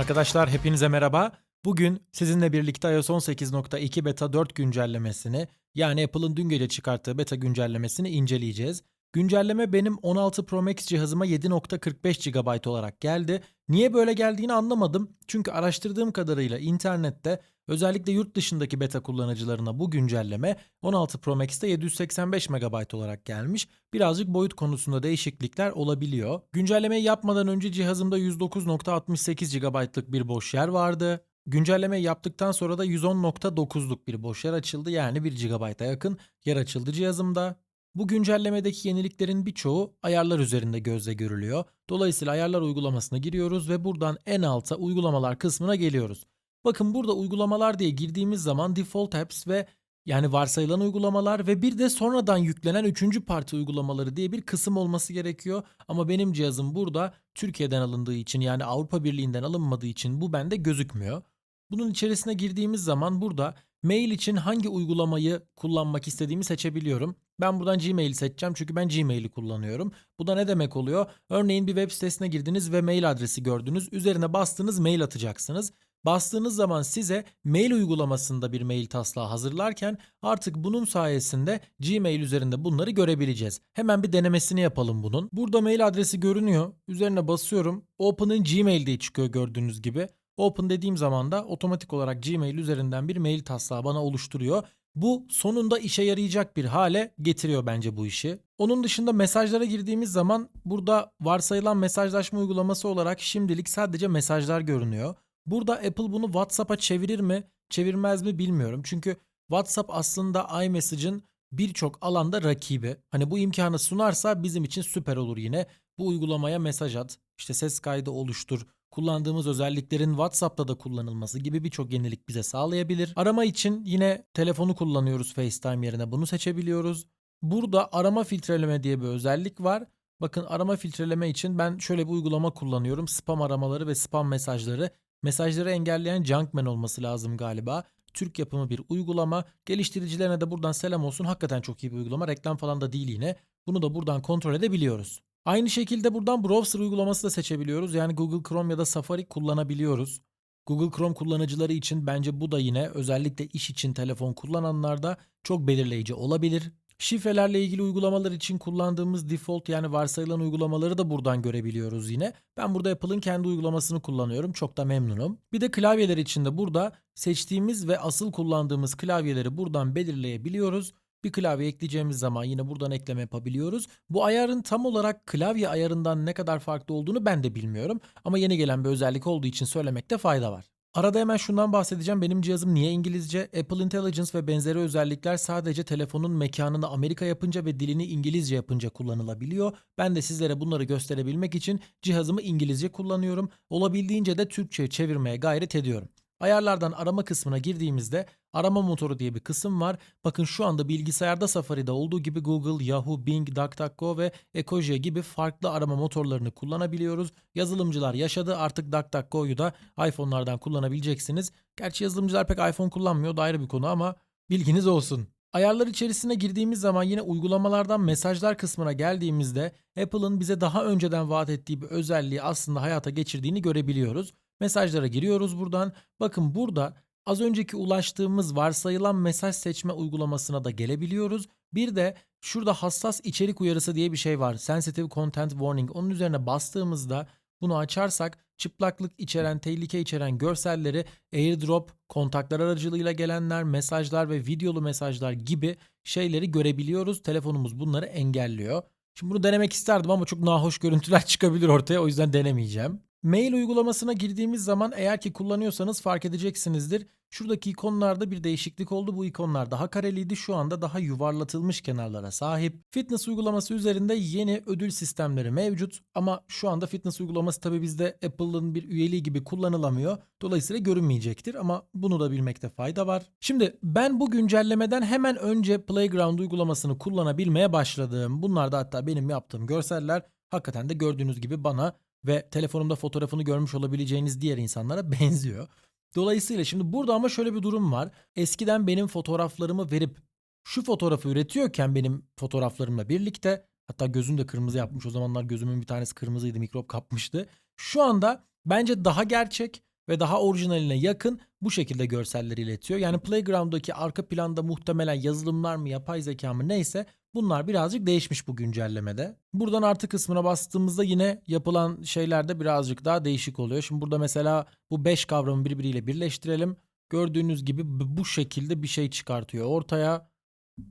Arkadaşlar hepinize merhaba. Bugün sizinle birlikte iOS 18.2 beta 4 güncellemesini yani Apple'ın dün gece çıkarttığı beta güncellemesini inceleyeceğiz. Güncelleme benim 16 Pro Max cihazıma 7.45 GB olarak geldi. Niye böyle geldiğini anlamadım. Çünkü araştırdığım kadarıyla internette özellikle yurt dışındaki beta kullanıcılarına bu güncelleme 16 Pro Max'te 785 MB olarak gelmiş. Birazcık boyut konusunda değişiklikler olabiliyor. Güncellemeyi yapmadan önce cihazımda 109.68 GB'lık bir boş yer vardı. Güncellemeyi yaptıktan sonra da 110.9'luk bir boş yer açıldı. Yani 1 GB'a yakın yer açıldı cihazımda. Bu güncellemedeki yeniliklerin birçoğu ayarlar üzerinde gözle görülüyor. Dolayısıyla ayarlar uygulamasına giriyoruz ve buradan en alta uygulamalar kısmına geliyoruz. Bakın burada uygulamalar diye girdiğimiz zaman default apps ve yani varsayılan uygulamalar ve bir de sonradan yüklenen üçüncü parti uygulamaları diye bir kısım olması gerekiyor. Ama benim cihazım burada Türkiye'den alındığı için yani Avrupa Birliği'nden alınmadığı için bu bende gözükmüyor. Bunun içerisine girdiğimiz zaman burada mail için hangi uygulamayı kullanmak istediğimi seçebiliyorum. Ben buradan Gmail'i seçeceğim çünkü ben Gmail'i kullanıyorum. Bu da ne demek oluyor? Örneğin bir web sitesine girdiniz ve mail adresi gördünüz. Üzerine bastınız mail atacaksınız. Bastığınız zaman size mail uygulamasında bir mail taslağı hazırlarken artık bunun sayesinde Gmail üzerinde bunları görebileceğiz. Hemen bir denemesini yapalım bunun. Burada mail adresi görünüyor. Üzerine basıyorum. Open'ın Gmail diye çıkıyor gördüğünüz gibi. Open dediğim zaman da otomatik olarak Gmail üzerinden bir mail taslağı bana oluşturuyor. Bu sonunda işe yarayacak bir hale getiriyor bence bu işi. Onun dışında mesajlara girdiğimiz zaman burada varsayılan mesajlaşma uygulaması olarak şimdilik sadece mesajlar görünüyor. Burada Apple bunu WhatsApp'a çevirir mi, çevirmez mi bilmiyorum. Çünkü WhatsApp aslında iMessage'ın birçok alanda rakibi. Hani bu imkanı sunarsa bizim için süper olur yine. Bu uygulamaya mesaj at, işte ses kaydı oluştur, kullandığımız özelliklerin WhatsApp'ta da kullanılması gibi birçok yenilik bize sağlayabilir. Arama için yine telefonu kullanıyoruz FaceTime yerine bunu seçebiliyoruz. Burada arama filtreleme diye bir özellik var. Bakın arama filtreleme için ben şöyle bir uygulama kullanıyorum. Spam aramaları ve spam mesajları. Mesajları engelleyen Junkman olması lazım galiba. Türk yapımı bir uygulama. Geliştiricilerine de buradan selam olsun. Hakikaten çok iyi bir uygulama. Reklam falan da değil yine. Bunu da buradan kontrol edebiliyoruz. Aynı şekilde buradan browser uygulaması da seçebiliyoruz. Yani Google Chrome ya da Safari kullanabiliyoruz. Google Chrome kullanıcıları için bence bu da yine özellikle iş için telefon kullananlarda çok belirleyici olabilir. Şifrelerle ilgili uygulamalar için kullandığımız default yani varsayılan uygulamaları da buradan görebiliyoruz yine. Ben burada Apple'ın kendi uygulamasını kullanıyorum. Çok da memnunum. Bir de klavyeler için de burada seçtiğimiz ve asıl kullandığımız klavyeleri buradan belirleyebiliyoruz. Bir klavye ekleyeceğimiz zaman yine buradan ekleme yapabiliyoruz. Bu ayarın tam olarak klavye ayarından ne kadar farklı olduğunu ben de bilmiyorum. Ama yeni gelen bir özellik olduğu için söylemekte fayda var. Arada hemen şundan bahsedeceğim. Benim cihazım niye İngilizce? Apple Intelligence ve benzeri özellikler sadece telefonun mekanını Amerika yapınca ve dilini İngilizce yapınca kullanılabiliyor. Ben de sizlere bunları gösterebilmek için cihazımı İngilizce kullanıyorum. Olabildiğince de Türkçe'ye çevirmeye gayret ediyorum. Ayarlardan arama kısmına girdiğimizde arama motoru diye bir kısım var. Bakın şu anda bilgisayarda Safari'de olduğu gibi Google, Yahoo, Bing, DuckDuckGo ve Ecosia gibi farklı arama motorlarını kullanabiliyoruz. Yazılımcılar yaşadı artık DuckDuckGo'yu da iPhone'lardan kullanabileceksiniz. Gerçi yazılımcılar pek iPhone kullanmıyor da ayrı bir konu ama bilginiz olsun. Ayarlar içerisine girdiğimiz zaman yine uygulamalardan mesajlar kısmına geldiğimizde Apple'ın bize daha önceden vaat ettiği bir özelliği aslında hayata geçirdiğini görebiliyoruz. Mesajlara giriyoruz buradan. Bakın burada az önceki ulaştığımız varsayılan mesaj seçme uygulamasına da gelebiliyoruz. Bir de şurada hassas içerik uyarısı diye bir şey var. Sensitive Content Warning. Onun üzerine bastığımızda bunu açarsak çıplaklık içeren, tehlike içeren görselleri airdrop, kontaklar aracılığıyla gelenler, mesajlar ve videolu mesajlar gibi şeyleri görebiliyoruz. Telefonumuz bunları engelliyor. Şimdi bunu denemek isterdim ama çok nahoş görüntüler çıkabilir ortaya o yüzden denemeyeceğim. Mail uygulamasına girdiğimiz zaman eğer ki kullanıyorsanız fark edeceksinizdir. Şuradaki ikonlarda bir değişiklik oldu. Bu ikonlar daha kareliydi. Şu anda daha yuvarlatılmış kenarlara sahip. Fitness uygulaması üzerinde yeni ödül sistemleri mevcut. Ama şu anda fitness uygulaması tabi bizde Apple'ın bir üyeliği gibi kullanılamıyor. Dolayısıyla görünmeyecektir ama bunu da bilmekte fayda var. Şimdi ben bu güncellemeden hemen önce Playground uygulamasını kullanabilmeye başladım. Bunlar da hatta benim yaptığım görseller hakikaten de gördüğünüz gibi bana ve telefonumda fotoğrafını görmüş olabileceğiniz diğer insanlara benziyor. Dolayısıyla şimdi burada ama şöyle bir durum var. Eskiden benim fotoğraflarımı verip şu fotoğrafı üretiyorken benim fotoğraflarımla birlikte hatta gözünü de kırmızı yapmış. O zamanlar gözümün bir tanesi kırmızıydı mikrop kapmıştı. Şu anda bence daha gerçek ve daha orijinaline yakın bu şekilde görselleri iletiyor. Yani Playground'daki arka planda muhtemelen yazılımlar mı yapay zeka mı neyse bunlar birazcık değişmiş bu güncellemede. Buradan artı kısmına bastığımızda yine yapılan şeyler de birazcık daha değişik oluyor. Şimdi burada mesela bu 5 kavramı birbiriyle birleştirelim. Gördüğünüz gibi bu şekilde bir şey çıkartıyor ortaya.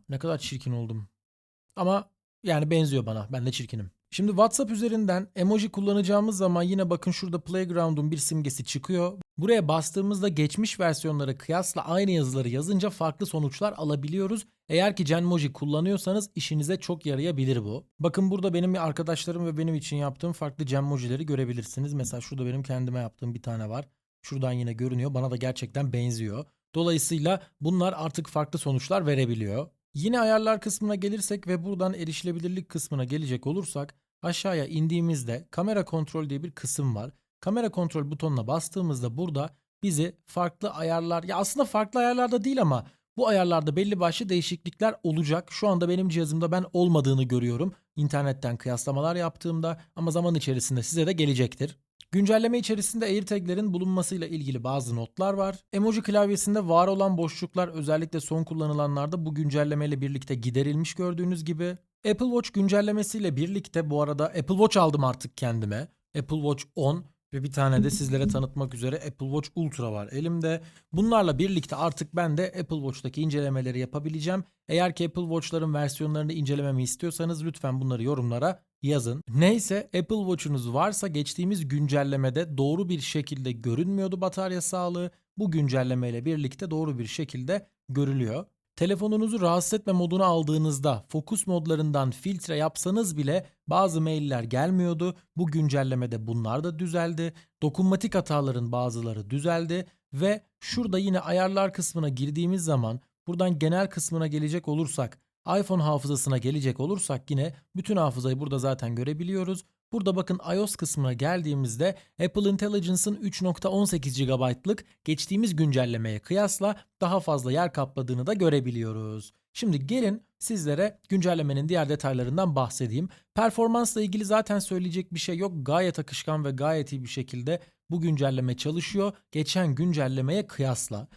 Ne kadar çirkin oldum. Ama yani benziyor bana. Ben de çirkinim. Şimdi WhatsApp üzerinden emoji kullanacağımız zaman yine bakın şurada Playground'un bir simgesi çıkıyor. Buraya bastığımızda geçmiş versiyonlara kıyasla aynı yazıları yazınca farklı sonuçlar alabiliyoruz. Eğer ki Genmoji kullanıyorsanız işinize çok yarayabilir bu. Bakın burada benim arkadaşlarım ve benim için yaptığım farklı Genmoji'leri görebilirsiniz. Mesela şurada benim kendime yaptığım bir tane var. Şuradan yine görünüyor. Bana da gerçekten benziyor. Dolayısıyla bunlar artık farklı sonuçlar verebiliyor. Yine ayarlar kısmına gelirsek ve buradan erişilebilirlik kısmına gelecek olursak aşağıya indiğimizde kamera kontrol diye bir kısım var. Kamera kontrol butonuna bastığımızda burada bizi farklı ayarlar ya aslında farklı ayarlarda değil ama bu ayarlarda belli başlı değişiklikler olacak. Şu anda benim cihazımda ben olmadığını görüyorum. İnternetten kıyaslamalar yaptığımda ama zaman içerisinde size de gelecektir. Güncelleme içerisinde AirTag'lerin bulunmasıyla ilgili bazı notlar var. Emoji klavyesinde var olan boşluklar özellikle son kullanılanlarda bu güncellemeyle birlikte giderilmiş gördüğünüz gibi. Apple Watch güncellemesiyle birlikte bu arada Apple Watch aldım artık kendime. Apple Watch 10 ve bir tane de sizlere tanıtmak üzere Apple Watch Ultra var elimde. Bunlarla birlikte artık ben de Apple Watch'taki incelemeleri yapabileceğim. Eğer ki Apple Watch'ların versiyonlarını incelememi istiyorsanız lütfen bunları yorumlara yazın. Neyse Apple Watch'unuz varsa geçtiğimiz güncellemede doğru bir şekilde görünmüyordu batarya sağlığı. Bu güncellemeyle birlikte doğru bir şekilde görülüyor. Telefonunuzu rahatsız etme moduna aldığınızda fokus modlarından filtre yapsanız bile bazı mailler gelmiyordu. Bu güncellemede bunlar da düzeldi. Dokunmatik hataların bazıları düzeldi ve şurada yine ayarlar kısmına girdiğimiz zaman buradan genel kısmına gelecek olursak iPhone hafızasına gelecek olursak yine bütün hafızayı burada zaten görebiliyoruz. Burada bakın iOS kısmına geldiğimizde Apple Intelligence'ın 3.18 GB'lık geçtiğimiz güncellemeye kıyasla daha fazla yer kapladığını da görebiliyoruz. Şimdi gelin sizlere güncellemenin diğer detaylarından bahsedeyim. Performansla ilgili zaten söyleyecek bir şey yok. Gayet akışkan ve gayet iyi bir şekilde bu güncelleme çalışıyor. Geçen güncellemeye kıyasla.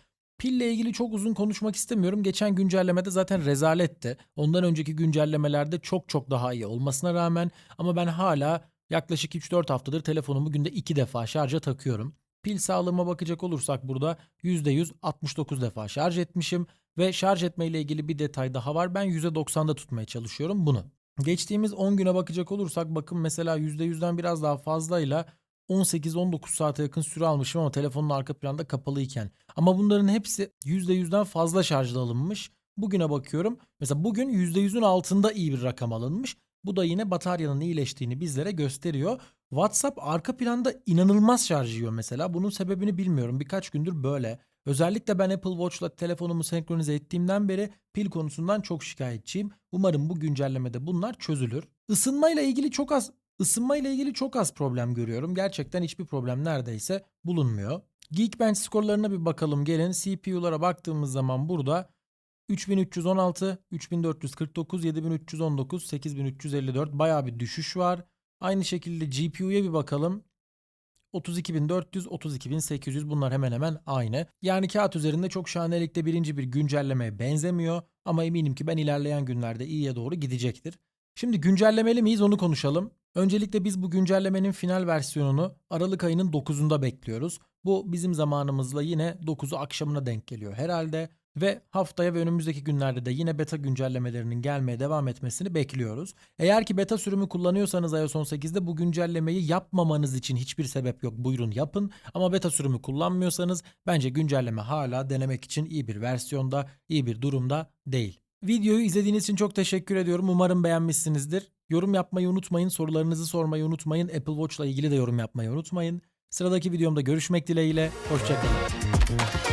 Pille ilgili çok uzun konuşmak istemiyorum. Geçen güncellemede zaten rezaletti. Ondan önceki güncellemelerde çok çok daha iyi olmasına rağmen ama ben hala yaklaşık 3-4 haftadır telefonumu günde 2 defa şarja takıyorum. Pil sağlığıma bakacak olursak burada %100 69 defa şarj etmişim ve şarj etme ile ilgili bir detay daha var. Ben %90'da tutmaya çalışıyorum bunu. Geçtiğimiz 10 güne bakacak olursak bakın mesela %100'den biraz daha fazlayla 18-19 saate yakın süre almışım ama telefonun arka planda kapalıyken. Ama bunların hepsi %100'den fazla şarjda alınmış. Bugüne bakıyorum. Mesela bugün %100'ün altında iyi bir rakam alınmış. Bu da yine bataryanın iyileştiğini bizlere gösteriyor. WhatsApp arka planda inanılmaz şarj yiyor mesela. Bunun sebebini bilmiyorum. Birkaç gündür böyle. Özellikle ben Apple Watch'la telefonumu senkronize ettiğimden beri pil konusundan çok şikayetçiyim. Umarım bu güncellemede bunlar çözülür. Isınma ile ilgili çok az ısınma ile ilgili çok az problem görüyorum. Gerçekten hiçbir problem neredeyse bulunmuyor. Geekbench skorlarına bir bakalım gelin. CPU'lara baktığımız zaman burada 3316, 3449, 7319, 8354 bayağı bir düşüş var. Aynı şekilde GPU'ya bir bakalım. 32400, 32800 bunlar hemen hemen aynı. Yani kağıt üzerinde çok şahanelikte birinci bir güncellemeye benzemiyor. Ama eminim ki ben ilerleyen günlerde iyiye doğru gidecektir. Şimdi güncellemeli miyiz onu konuşalım. Öncelikle biz bu güncellemenin final versiyonunu Aralık ayının 9'unda bekliyoruz. Bu bizim zamanımızla yine 9'u akşamına denk geliyor herhalde. Ve haftaya ve önümüzdeki günlerde de yine beta güncellemelerinin gelmeye devam etmesini bekliyoruz. Eğer ki beta sürümü kullanıyorsanız iOS 18'de bu güncellemeyi yapmamanız için hiçbir sebep yok. Buyurun yapın. Ama beta sürümü kullanmıyorsanız bence güncelleme hala denemek için iyi bir versiyonda, iyi bir durumda değil. Videoyu izlediğiniz için çok teşekkür ediyorum. Umarım beğenmişsinizdir. Yorum yapmayı unutmayın. Sorularınızı sormayı unutmayın. Apple Watch ile ilgili de yorum yapmayı unutmayın. Sıradaki videomda görüşmek dileğiyle. Hoşçakalın.